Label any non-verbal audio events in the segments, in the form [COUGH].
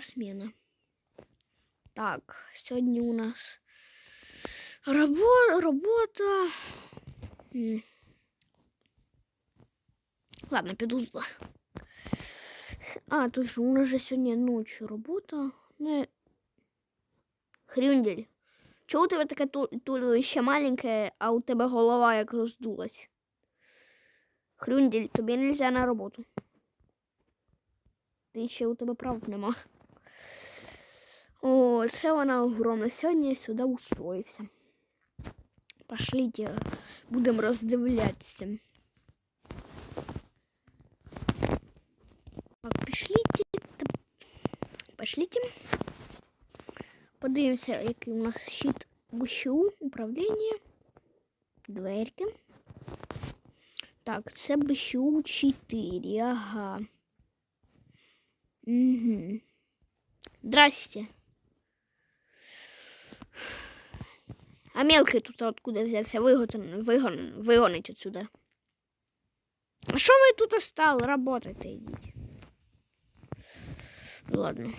смена. Так, сьогодні у нас рабо робота. Ладно, піду туди. А, тут же у нас же сьогодні ночі робота. Не... Хрюндель. Чого у тебе таке ту- туловище маленьке, а у тебе голова як роздулась? Хрюндель, тобі не можна на роботу. Ти ще у тебе прав нема. О, це вона огромна. Сьогодні я сюди устроївся. Пошліть, будемо роздивлятися. Так, пішліть. та- Пошліть. Подивимося, який у нас щит БШУ, управління. Дверки. Так, це БШУ 4, ага. Угу. Здрасте. А мелкий тут откуда взявся? Вигон, вигон, вигонить отсюда. А що ви тут стали? Работайте йдіть. Ну, Ладно.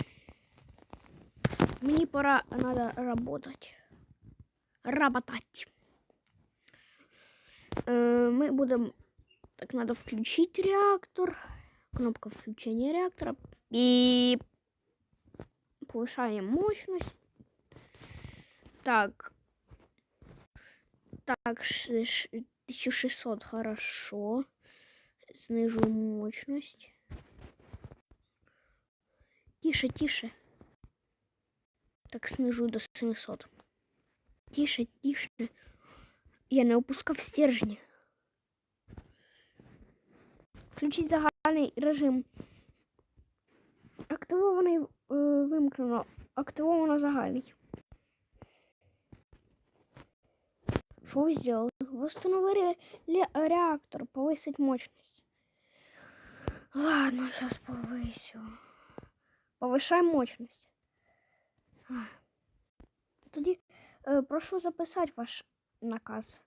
Мені пора надо работать. Работать. Э, мы будем... Так, надо включить реактор. Кнопка включения реактора. И повышаем мощность. Так. Так, ш- ш- 1600, хорошо. Снижу мощность. Тише, тише. Так, снижу до 700. Тише, тише. Я не опускав стержні. Включить загальний режим. Активований е, вимкнено. Активовано загальний. Що ви зробили? Восстановили ре- реактор, повисить мощность. Ладно, сейчас повысю. Повышаем мощность. Ах. Тоді е, прошу записати ваш наказ.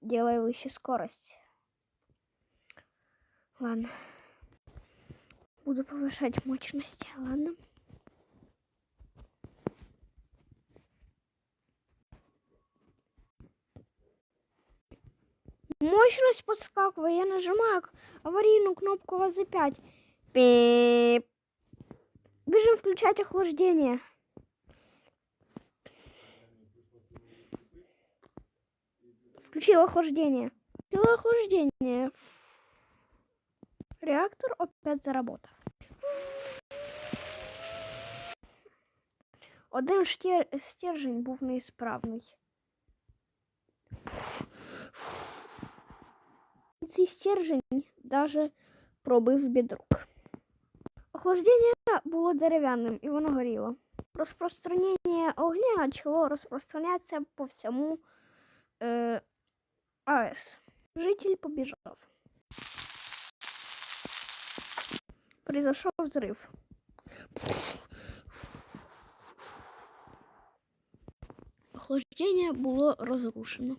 Делай выше скорость. Ладно. Буду повышать мощность. Ладно. Мощность подскакивает. Я нажимаю аварийную кнопку ВЗ5. Пип. Бежим включать охлаждение. Включил охлаждение. Включил охлаждение. Реактор опять заработав. Один штер... стержень був неісправний. Цей стержень даже пробив бідрук. Охлаждення було дерев'яним і воно горіло. Розпространення огня почало розпространятися по всьому е, АЕС. Житель побіжав. Произошел взрыв. Охлаждение було розрушено.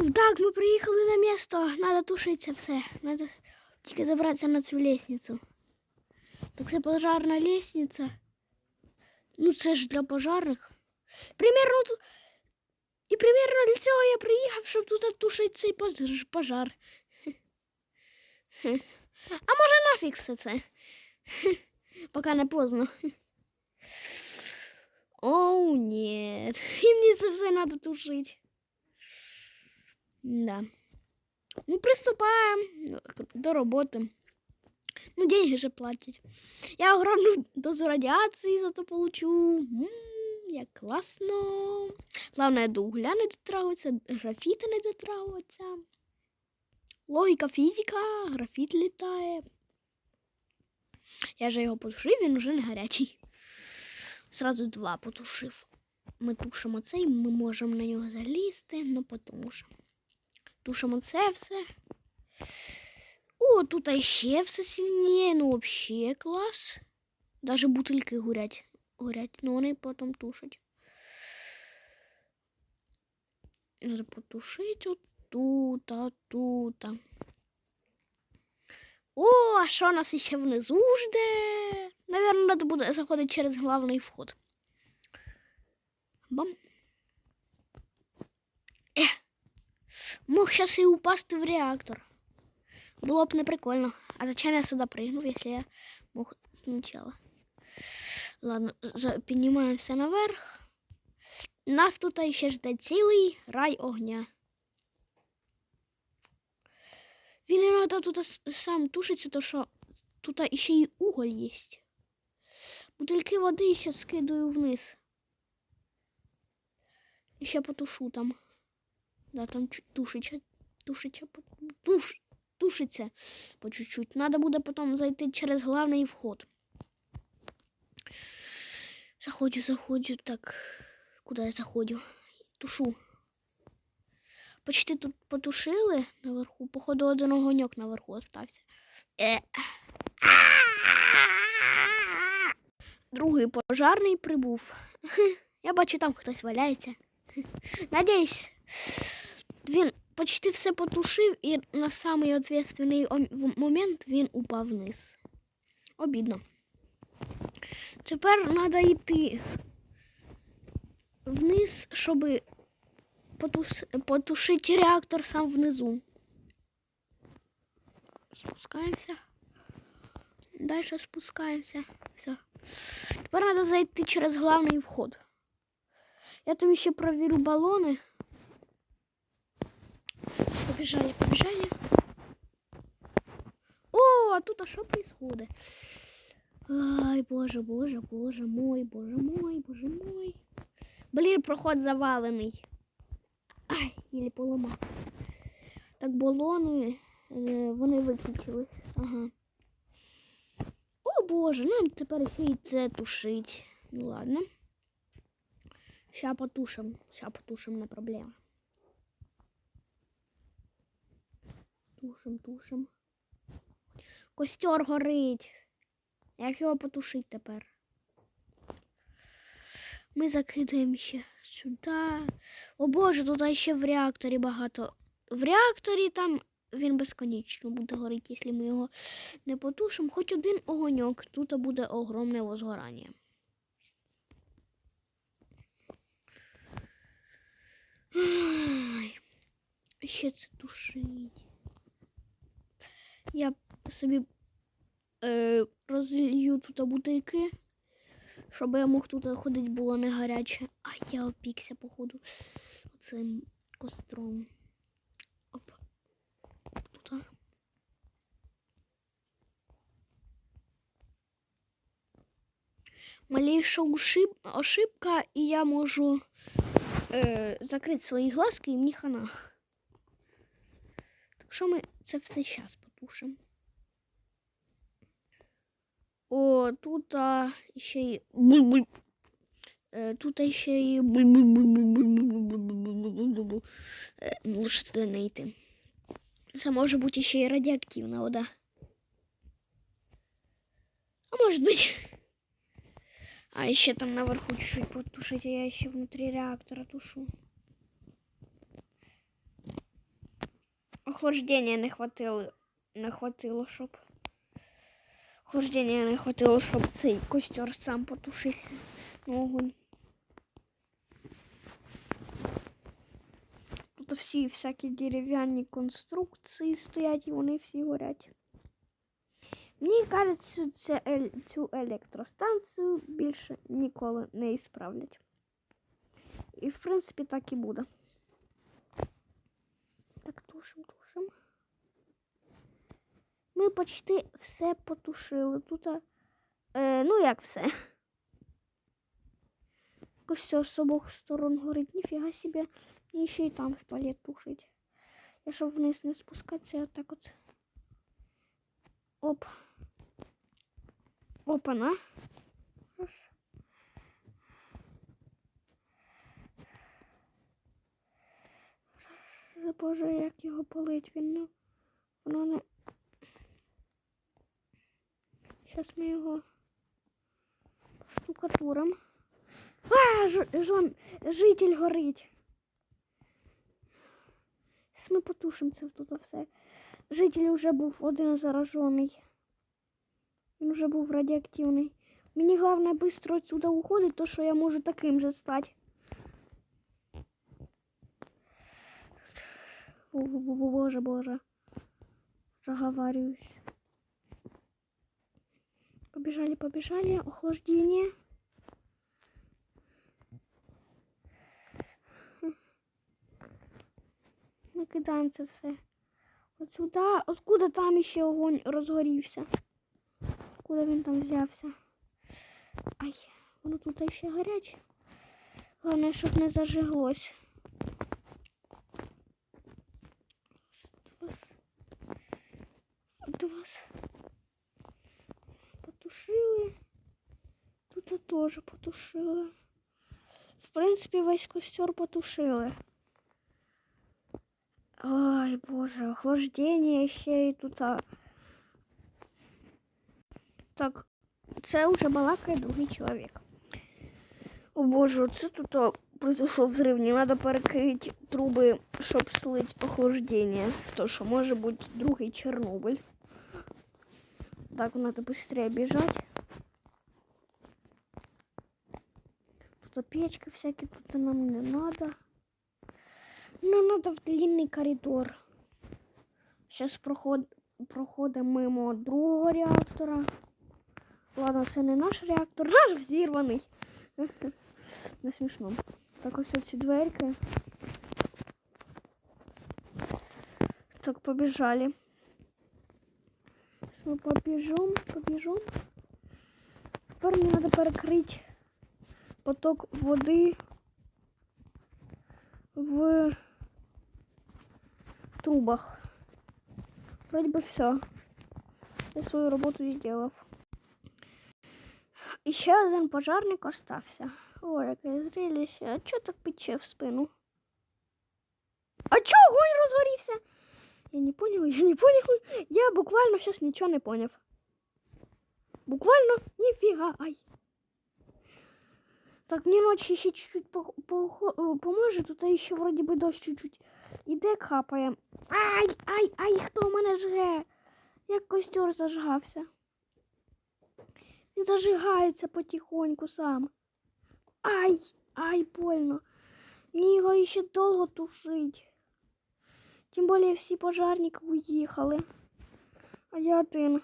М, Так, ми приїхали на місто. Надо тушитися все. Надо тільки забратися на цю лестницю. Так це пожарна лестниця. Ну, це ж для пожарних. Примерно тут. І примерно для цього я приїхав, щоб тут тушити цей пож- пожар. А може нафіг все це? Поки не поздно. Оу, ні. І мені це все треба тушити. Да. Ну, приступаємо до роботи. Ну, деньги же платять. Я огромну [LAUGHS] дозу радіації зато получу. М, як класно. Главное, до угля не дотрагуватися, графіти не дотрагуватися. Логіка, фізика, графіт літає. Я же його потушив, він вже не гарячий. Сразу два потушив. Ми тушимо цей, ми можемо на нього залізти, тому що. Тушимо це все. О, тут ще все сильніше, ну взагалі клас. Даже бутильки горять. горять, ну вони потім тушать. Надо потушити от тут, а. О, а що нас ще внизу жде? Наверно, треба буде заходити через главний вход. Бам. Е. Мог зараз і упасти в реактор. Було б не прикольно. А зачем я сюди прыгнув, якщо я мог сначала? Ладно, піднімаємося наверх. Нас тут ще жде цілий рай огня. Він іноді тут сам тушиться, то що тут ще й уголь є. Бутильки води ще скидаю вниз. І ще потушу там. Да, там чуть по- туш, тушиться по чуть-чуть. Надо буде потім зайти через главний вход. Заходжу, заходжу, так. Куди я заходжу? Тушу. Почти тут потушили наверху. Походу, один огоньок наверху остався. Е. Другий пожарний прибув. [LAUGHS] Я бачу, там хтось валяється. [LAUGHS] Надіюсь, він почти все потушив і на самий відповідальний момент він упав вниз. Обідно. Тепер треба йти вниз, щоб потус... потушити реактор сам внизу. Спускаємося. Далі спускаємося. Все. Тепер треба зайти через главний вход. Я тобі ще провірю балони. Побіжали, побіжали. О, а тут а що происходит? Ай, боже, боже, боже мой, боже мой, боже мой. Блін, проход завалений. Ай, єлі поламав. Так, балони, е, вони виключились. Ага. О боже, нам тепер ще й це тушить. Ну ладно. Ща потушим. Ща потушим, не проблема. Тушим, тушим. Костер горить. Як його потушить тепер? Ми закидуємо ще сюди. О Боже, тут ще в реакторі багато. В реакторі там він безконечно буде горіти, якщо ми його не потушимо. Хоч один огоньок, тут буде огромне возгорання. Ще це тушить. Я собі е, розлью тут бутильки, щоб я мог тут ходити було не гаряче. А я опікся, походу, цим костром. Оп. Тут. Малейша ушиб... ошибка, і я можу е, закрити свої глазки і мені хана. Так що ми це все зараз пушим. О, тут а, ще й. Буль-буль. Тут ще й лучше туди не йти. Це може бути ще й радіоактивна вода. А может быть. А еще там наверху чуть-чуть потушить, а я еще внутри реактора тушу. Охлаждения не хватило. Не хватило, щоб. Охлаждения не хватило, щоб цей костер сам потушився на огонь. Тут всі всякі дерев'яні конструкції стоять і вони всі горять. Мені кажеться, цю електростанцію більше ніколи не ісправлять. І в принципі так і буде. Так, тушим, тушим. Ми почти все потушили. Тут, е, ну як все. Костер з обох сторон горить. Ніфіга собі. І ще й там спалять тушить. Я щоб вниз не спускатися, я так от. Оп. Опана. Раз. Боже, як його полить, він ну, воно не. Зараз ми його штукатуром. А, ж, жон, житель. Щас Ми потушимо це тут все. житель вже був один заражений. Він вже був радіоактивний. Мені головне швидко отсюда уходить, то що я можу таким же стати. Боже, боже. Заговариваюсь. Побежали, побежали. Охлаждение. Накидаємо це все. От сюди. Откуда там ще огонь розгорівся? Откуда він там взявся? Ай, воно тут ще гаряче. Головне, щоб не зажиглось. Вас. Тут теж потушили. В принципі, весь костер потушили. Ой, боже, охлаждення ще і тут. а. Так, це вже балакає другий чоловік. О боже, це тут а, произошов взрив. Не треба перекрити труби, щоб слить охлаждення. То що може бути другий Чорнобиль. Так, треба швидше біжати. Тут печки всякі, тут нам не надо. Нам надо в длинний коридор. Зараз проход... проходимо мимо другого реактора. Ладно, це не наш реактор, наш взірваний. Не смішно. Так, ось ці дверки. Так, побіжали. Ми побіжом, побіжом. Тепер мені треба перекрити поток води в трубах. Вроде бы все. Я свою роботу сделав. І ще один пожарник остався. Ой, яке зрелище. А чого так пече в спину? А чого огонь розгорівся? Я не понял, [LAUGHS] я не понял. Я буквально сейчас ничего не понял. Буквально нифига. Ай. Так, мне ночью еще чуть-чуть по- по- поможет. Тут еще вроде бы дощ чуть-чуть. Іде капає. Ай, ай, ай, хто мене жге? Як костер зажгався. Він зажигається потихоньку сам. Ай, ай, больно. Мені його ще довго тушить. Тим більше всі пожарники уїхали. А я один.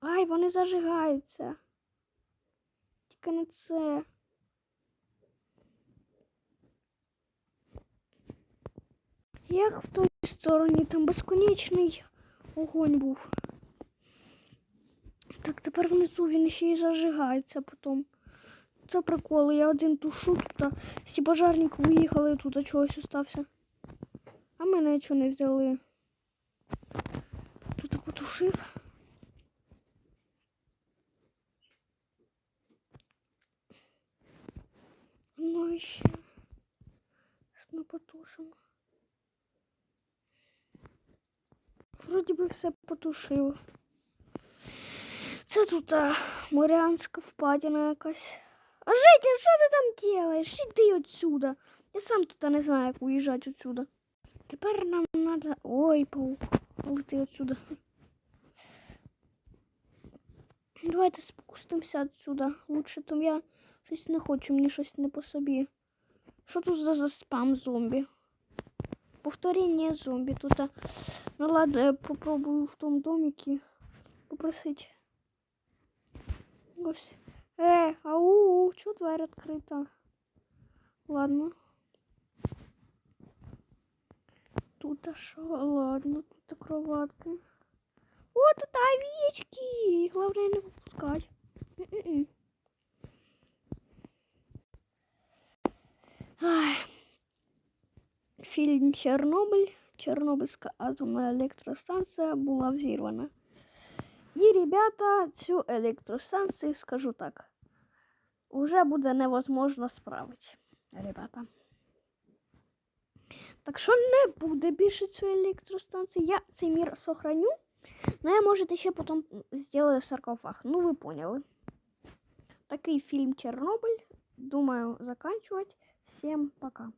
Ай, вони зажигаються. Тільки не це. Як в той стороні там безконечний огонь був. Так, тепер внизу він ще й зажигається потім. Це прикол, я один тушу тут, а всі пожарники виїхали тут, а чогось остався. А мене чого не взяли. Тут потушив. Ну і ще. Ми потушимо. Вроді би все потушив. Це тут а, Морянська впадина якась. А Житя, що ти там делаєш? Іди отсюда. Я сам тут не знаю, як уїжджати отсюда. Тепер нам надо. Ой, паук. Лети отсюда. Давайте спустимося отсюда. Лучше там я щось не хочу, мені щось не по собі. Що тут за, за спам зомбі? Повторення зомбі. Тут. а, Ну ладно, я попробую в тому домике попросить. Ось. Э, ау, чё дверь открыта? Ладно. Тут а шо? Ладно, тут кроватка. О, тут овечки! Главное не выпускать. Фільм Чорнобиль. Чорнобильська атомна електростанція була взірвана. І, ребята, цю електростанцію, скажу так, вже буде невозможно справити, ребята. Так що не буде більше цієї електростанції. Я цей мір сохраню, але я можете ще потім зроблю саркофаг. Ну, ви поняли. Такий фільм Чорнобиль. Думаю, заканчивать. Всем пока.